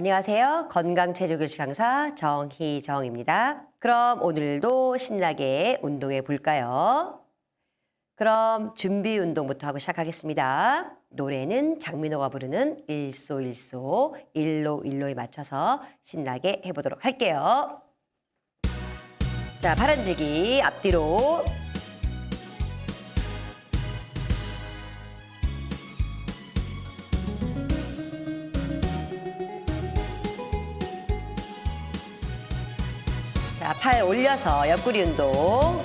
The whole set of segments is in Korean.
안녕하세요. 건강체조교실 강사 정희정입니다. 그럼 오늘도 신나게 운동해 볼까요? 그럼 준비 운동부터 하고 시작하겠습니다. 노래는 장민호가 부르는 일소일소 일로일로에 맞춰서 신나게 해보도록 할게요. 자, 팔 흔들기 앞뒤로 팔 올려서 옆구리 운동.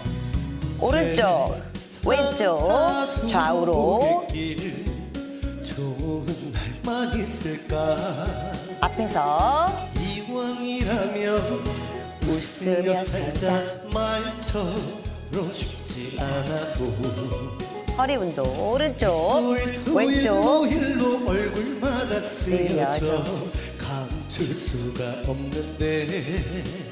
오른쪽, 왼쪽, 좌우로 좋은 날만 있을까 앞에서 이왕이라면 웃으며 살자 말처럼 쉽지 않아도 허리 운동. 오른쪽, 왼쪽 왼쪽. 일로 얼굴마다 쓰여져. 감출 수가 없는데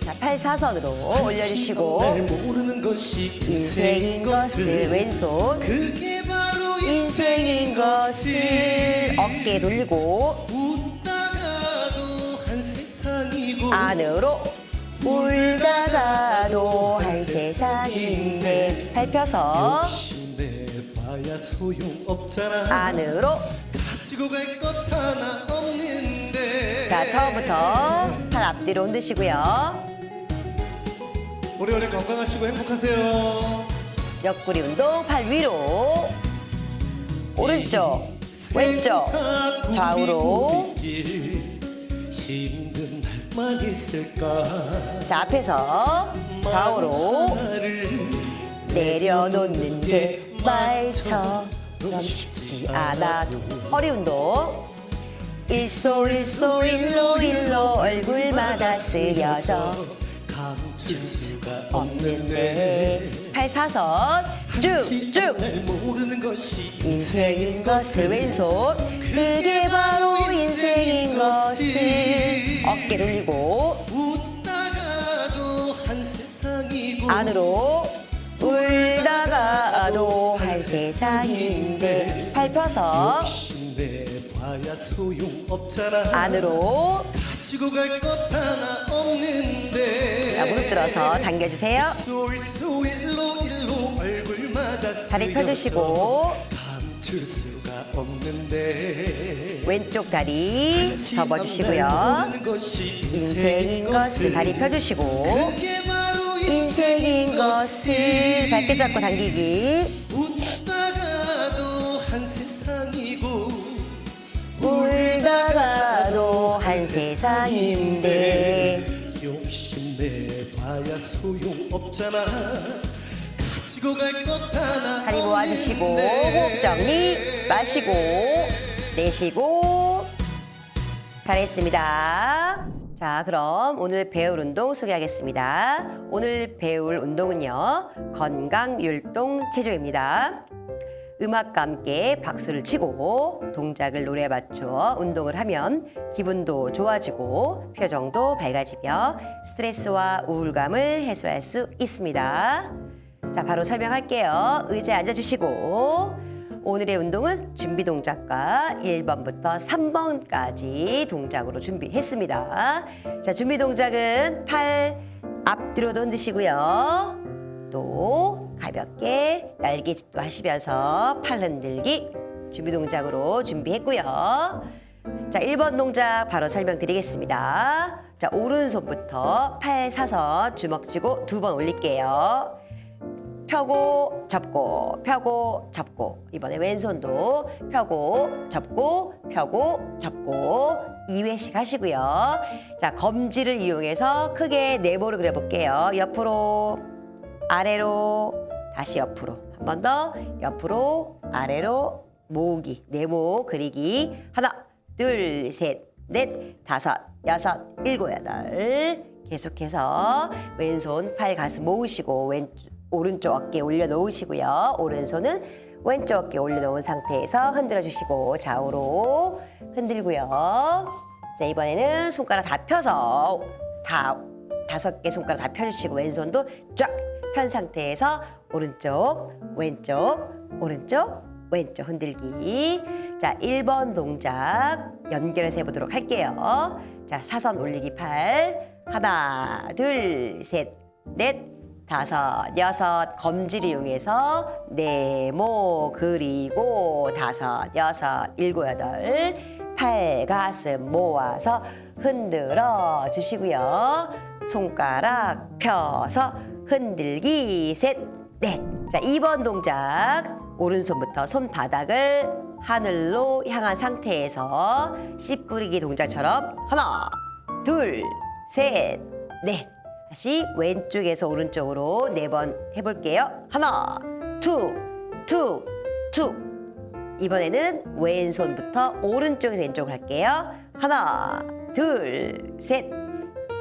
자, 팔 사선으로 올려주시고 날 모르는 것이 인생인 것을 왼손 그게 바로 인생인 것을 어깨 돌리고 웃다가도 한 세상이고 안으로 울다가도 한 세상인데 팔 펴서 욕심내 봐야 소용없잖아. 안으로 가지고 갈 것 하나 없는데. 자 처음부터 팔 앞뒤로 흔드시고요 오래오래 건강하시고 행복하세요. 옆구리 운동 팔 위로. 오른쪽 왼쪽 좌우로. 길 힘든 날만 있을까? 자 앞에서 좌우로 내려놓는 게 말처럼 쉽지 않아도 허리 운동. 일소 일소 일로 일로 얼굴마다 쓰여져 감출 수가 없는데 없는데 팔 사선 쭉쭉. 날 모르는 것이 인생인 것을 왼손. 그게 바로 인생인 것을 어깨 돌리고 웃다가도 한 세상이고 안으로 울다가도 한 세상인데 팔 펴서 욕심내 봐야 소용없잖아. 안으로 가 지고 갈 것 하나 없는데. 자, 무릎 들어서 당겨주세요. 쏠쏠 일로 일로 얼굴마다 다리 펴주시고. 감출 수가 없는데. 왼쪽 다리 접어주시고요. 인생인 것을 다리 펴주시고. 인생인 것을 밝게 잡고 당기기 세상인데 욕심내 봐야 소용없잖아 가지고 갈 것 하나 다리 모아주시고. 호흡 정리 마시고 내쉬고 잘했습니다. 자 그럼 오늘 배울 운동 소개하겠습니다. 오늘 배울 운동은요 건강율동 체조입니다. 음악과 함께 박수를 치고 동작을 노래에 맞춰 운동을 하면 기분도 좋아지고 표정도 밝아지며 스트레스와 우울감을 해소할 수 있습니다. 자, 바로 설명할게요. 의자에 앉아주시고 오늘의 운동은 준비 동작과 1번부터 3번까지 동작으로 준비했습니다. 자, 준비 동작은 팔 앞뒤로도 흔드시고요. 또 가볍게 날개짓도 하시면서 팔 흔들기 준비 동작으로 준비했고요. 자, 1번 동작 바로 설명드리겠습니다. 자, 오른손부터 팔 사선 주먹 쥐고 두 번 올릴게요. 펴고 접고 펴고 접고 이번에 왼손도 펴고 접고 펴고 접고 2회씩 하시고요. 자, 검지를 이용해서 크게 네모를 그려볼게요. 옆으로 아래로 다시 옆으로. 한 번 더. 옆으로 아래로 모으기. 네모 그리기. 하나 둘 셋 넷 다섯 여섯 일곱 여덟. 계속해서 왼손 팔 가슴 모으시고 왼 오른쪽 어깨 올려 놓으시고요. 오른손은 왼쪽 어깨 올려 놓은 상태에서 흔들어 주시고 좌우로 흔들고요. 자 이번에는 손가락 다 펴서 다 다섯 개 손가락 다 펴주시고 왼손도 쫙 편 상태에서 오른쪽 왼쪽 오른쪽 왼쪽 흔들기 자, 1번 동작 연결해서 해보도록 할게요. 자, 사선 올리기 팔. 하나, 둘, 셋, 넷, 다섯, 여섯. 검지를 이용해서 네모 그리고 다섯, 여섯, 일곱, 여덟. 팔, 가슴 모아서 흔들어 주시고요. 손가락 펴서 흔들기 셋, 넷. 자, 2번 동작. 오른손부터 손바닥을 하늘로 향한 상태에서 씨 뿌리기 동작처럼 하나, 둘, 셋, 넷. 다시 왼쪽에서 오른쪽으로 네 번 해볼게요. 하나, 툭, 툭, 툭. 이번에는 왼손부터 오른쪽에서 왼쪽 할게요. 하나, 둘, 셋,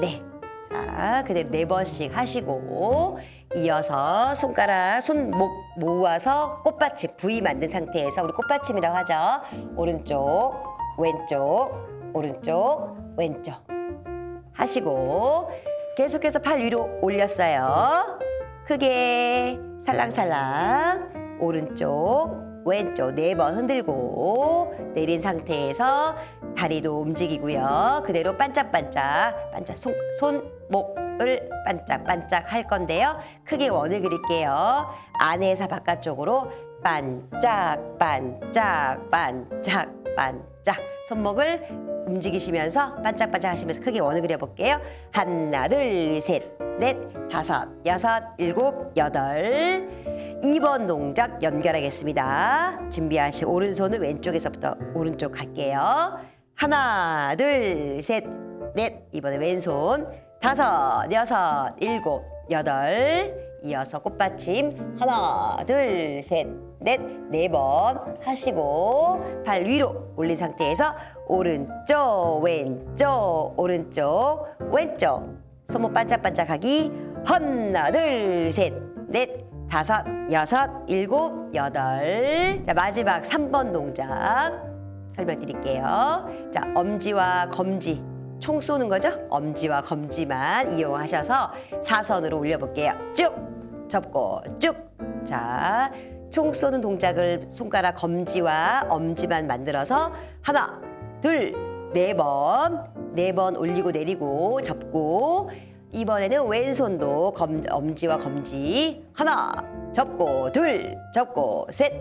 넷. 자, 그대로 네 번씩 하시고 이어서 손가락, 손목 모아서 꽃받침 V 만든 상태에서 우리 꽃받침이라고 하죠. 오른쪽, 왼쪽, 오른쪽, 왼쪽 하시고 계속해서 팔 위로 올렸어요. 크게 살랑살랑 오른쪽 왼쪽 네 번 흔들고 내린 상태에서 다리도 움직이고요. 그대로 반짝반짝 반짝 손, 손 목을 반짝반짝 할 건데요. 크게 원을 그릴게요. 안에서 바깥쪽으로 반짝 반짝 반짝 반짝 손목을 움직이시면서 반짝반짝 하시면서 크게 원을 그려볼게요. 하나, 둘, 셋, 넷, 다섯, 여섯, 일곱, 여덟. 2번 동작 연결하겠습니다. 준비하시고 오른손은 왼쪽에서부터 오른쪽 갈게요. 하나, 둘, 셋, 넷. 이번에 왼손. 다섯, 여섯, 일곱, 여덟. 이어서 꽃받침 하나, 둘, 셋, 넷, 네 번 하시고 팔 위로 올린 상태에서 오른쪽, 왼쪽, 오른쪽, 왼쪽 손목 반짝반짝하기 하나, 둘, 셋, 넷, 다섯, 여섯, 일곱, 여덟 자 마지막 3번 동작 설명드릴게요. 자 엄지와 검지 총 쏘는 거죠? 엄지와 검지만 이용하셔서 사선으로 올려볼게요. 쭉 접고 쭉. 자, 총 쏘는 동작을 손가락 검지와 엄지만 만들어서 하나, 둘, 네 번, 네 번 올리고 내리고 접고 이번에는 왼손도 검, 엄지와 검지 하나 접고 둘 접고 셋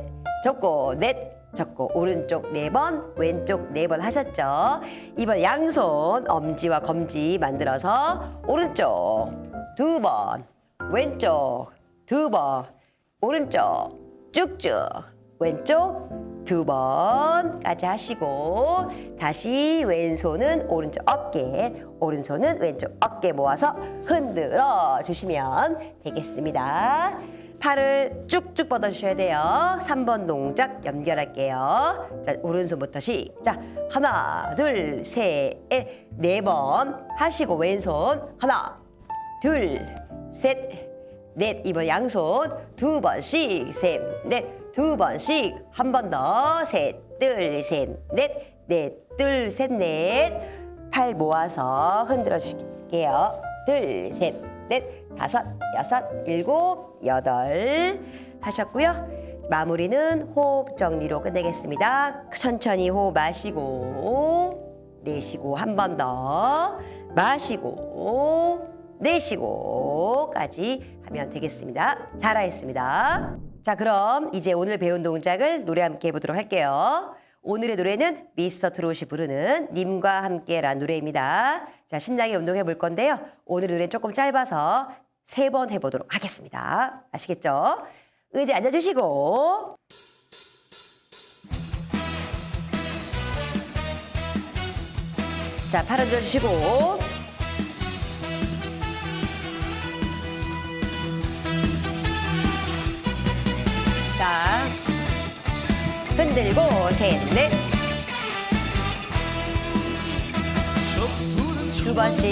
접고 넷 접고 오른쪽 네 번, 왼쪽 네 번 하셨죠? 이번 양손 엄지와 검지 만들어서 오른쪽 두 번, 왼쪽 두 번, 오른쪽 쭉쭉 왼쪽 두 번까지 하시고 다시 왼손은 오른쪽 어깨, 오른손은 왼쪽 어깨 모아서 흔들어 주시면 되겠습니다. 팔을 쭉쭉 뻗어주셔야 돼요. 3번 동작 연결할게요. 자, 오른손부터 시작. 하나, 둘, 셋, 네번 하시고 왼손 하나, 둘, 셋, 넷. 이번 양손 두 번씩, 셋, 넷. 두 번씩 한 번 더. 셋, 둘, 셋, 넷. 넷, 둘, 셋, 넷. 팔 모아서 흔들어 주실게요. 둘, 셋, 넷, 다섯, 여섯, 일곱, 여덟 하셨고요. 마무리는 호흡 정리로 끝내겠습니다. 천천히 호흡 마시고 내쉬고 한 번 더 마시고 내쉬고까지 하면 되겠습니다. 잘하셨습니다. 자, 그럼 이제 오늘 배운 동작을 노래 함께 해보도록 할게요. 오늘의 노래는 미스터 트롯이 부르는 님과 함께란 노래입니다. 자, 신나게 운동해 볼 건데요. 오늘 노래는 조금 짧아서 세 번 해보도록 하겠습니다. 아시겠죠? 의자 앉아주시고. 자, 팔 얹어주시고. 자, 흔들고 셋, 넷. 두 번씩.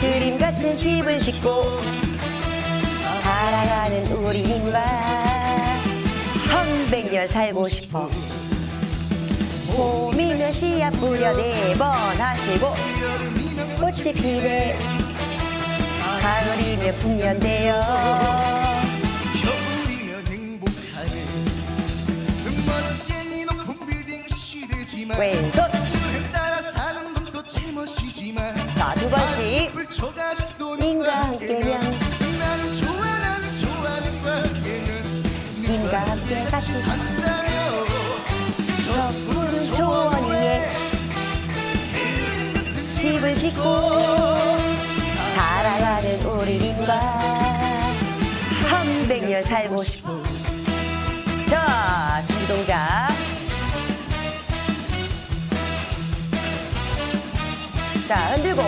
그림 같은 집을 짓고 살아가는 우리 인마. 한백년 살고 싶어. 봄이면 씨앗 뿌려 네 번 하시고 꽃이 피네. 가을이면 쉬지만 왼손. 자, 두 번씩. 님과 함께면. 님과 함께 같이 저 푸른 초원 위에 집을 짓고 살아가는 우리 님과 한백년 살고 싶어 자 준비 동작 자 흔들고.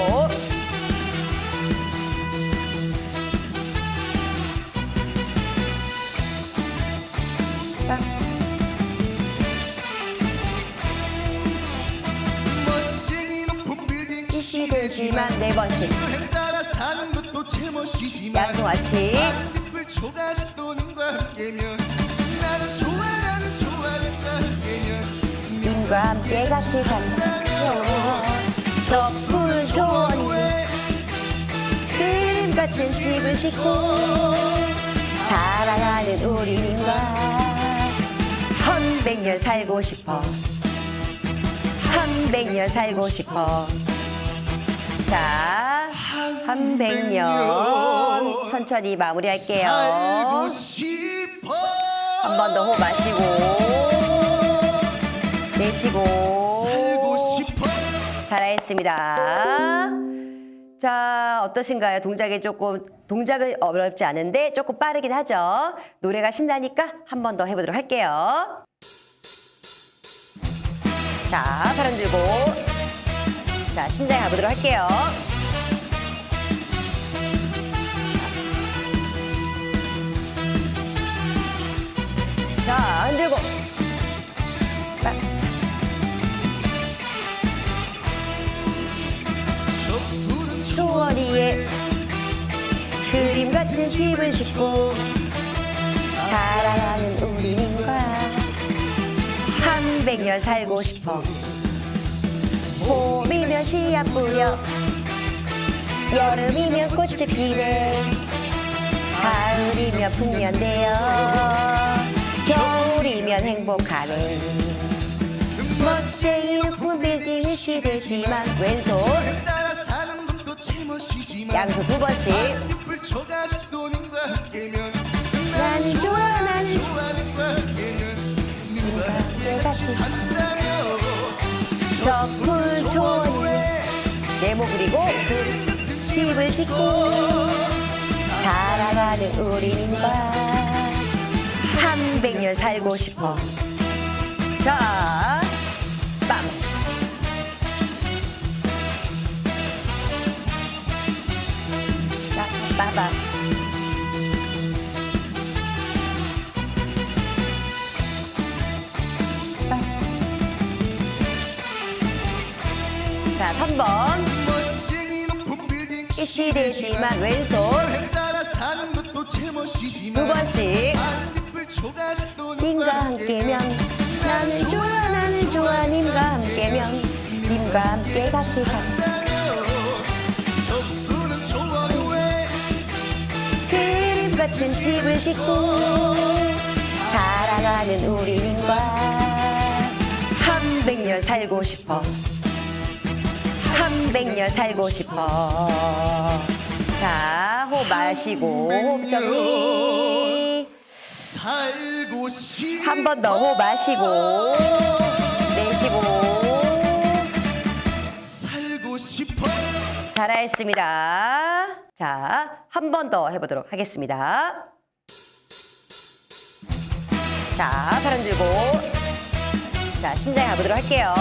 자, 멋쟁이 높은 빌딩 이 시대지만 네 번씩 유행 따라 사는 것도 제멋이지만 양손아치. 반딧불 초가 싶도 님과 함께면 나는 좋아 나는 좋아 님과 함께면 님과 함께 같이 저 푸른 초원 위에 그림 같은 집을 짓고 살아가는 우리 님과 한백년 살고 싶어. 한백년 살고 싶어. 자 한백년 천천히 마무리할게요. 한 번 더 호흡 마시고 내쉬고 잘하셨습니다. 자, 어떠신가요? 동작이 조금, 동작은 어렵지 않은데 조금 빠르긴 하죠. 노래가 신나니까 한 번 더 해보도록 할게요. 자, 팔 흔들고. 자, 신나게 가보도록 할게요. 자, 흔들고. 같은 집을 짓고 살아가는 우리님과 한백년 살고 싶어. 봄이면 씨앗 뿌려. 여름이면 꽃을 피네. 가을이면 풍년되어. 겨울이면 행복하네. 멋쟁이 높은 빌딩이 시들지만 왼손. 양손 두 번씩 싶도 님과 함께면 나는 좋아 나는 좋아 좋아. 님과 함께면 님과 함께 같이 산다며. 저 푸른 초원 위에 네모 그리고 그 집을 짓고 살아가는 우리님과 한백년 살고 싶어. 자 자, 3번. 멋쟁이 높은 빌딩 이 시대지만 왼손. 두 번씩. 님과 함께면 나는 좋아 나는 좋아 님과 함께면 님과 함께 같이 위에 그림 같은 집을 짓고 살아가는 우리 님과 한백년 살고 싶어 한백년 살고 싶어 자 호흡 마시고 호흡 정리 살고 싶어 한 번 더 호흡 마시고 내쉬고 살고 싶어 잘하셨습니다. 자, 한 번 더 해보도록 하겠습니다. 자, 팔 흔 들고. 자, 신나게 가보도록 할게요.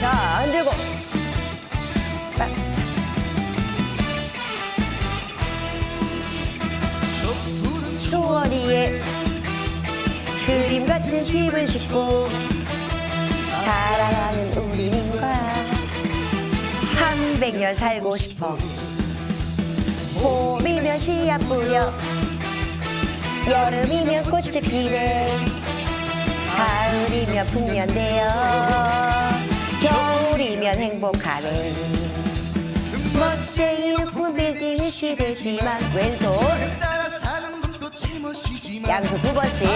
자, 흔들고. 빡. 위에 그림 같은 집을 짓고 살아가는 우리님과 한백년 살고 싶어 봄이면 씨앗 뿌려 여름이면 꽃을 피네 가을이면 풍년되어 살면 행복하네 멋쟁이 높은 빌딩 싫으지만 왼손. 양수 두 번씩.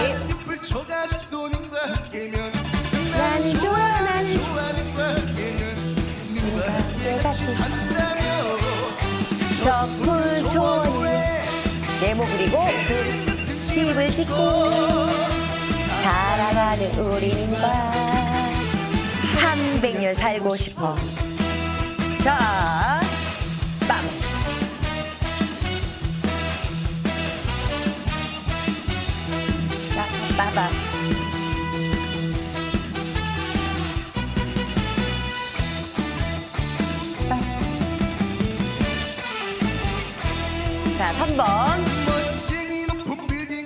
난 좋아 난 좋아 내가 적군 좋은 네모 그리고 그 집을 짓고 사랑하는 우리 인간 300년 살고 싶어. 자, 빵. 자, 빠밤. 빵. 자, 3번.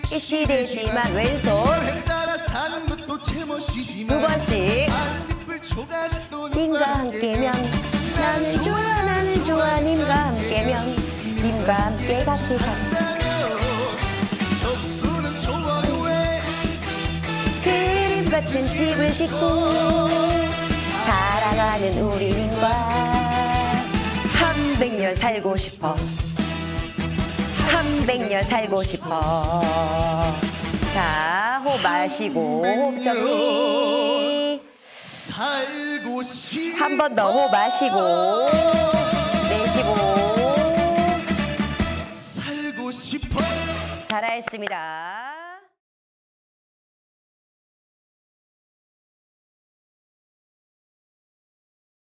깨시 되지만 왼손 두 번씩 님과 함께면 나는 좋아 나는 좋아 님과 함께면 님과 함께 같이 왜 그림 같은 집을 짓고 살아가는 우리 님과 한 백년 살고 싶어. 한 백년 살고 싶어. 자 호흡 마시고 호흡 정리 한번더 호흡 마시고 내쉬고. 살고 싶어. 잘하였습니다.